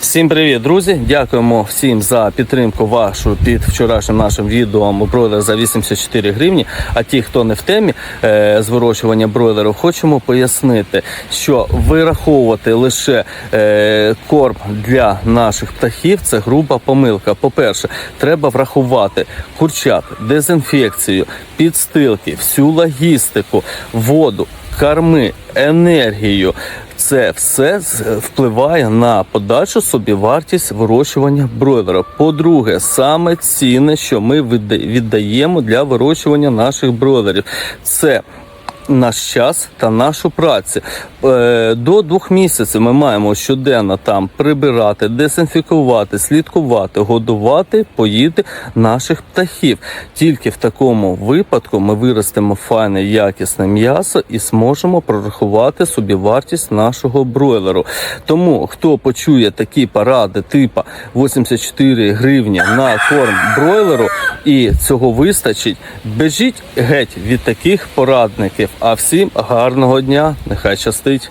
Всім привіт, друзі! Дякуємо всім за підтримку вашу під вчорашнім нашим відео бройлер за 84 гривні. А ті, хто не в темі е, з вирощування бройлерів, хочемо пояснити, що вираховувати лише е, корм для наших птахів це груба помилка. По-перше, треба врахувати курчат, дезінфекцію, підстилки, всю логістику, воду, корми, енергію. Це все впливає на подальшу собівартість вирощування бройлера. По-друге, саме ціни, що ми віддаємо для вирощування наших бройлерів, це наш час та нашу працю. Е, До двох місяців ми маємо щоденно там прибирати, дезінфікувати, слідкувати, годувати, поїти наших птахів. Тільки в такому випадку ми виростемо файне якісне м'ясо і зможемо прорахувати собі вартість нашого бройлеру. Тому хто почує такі поради, типа 84 гривні на корм бройлеру, і цього вистачить, біжіть геть від таких порадників. А всім гарного дня, нехай щастить.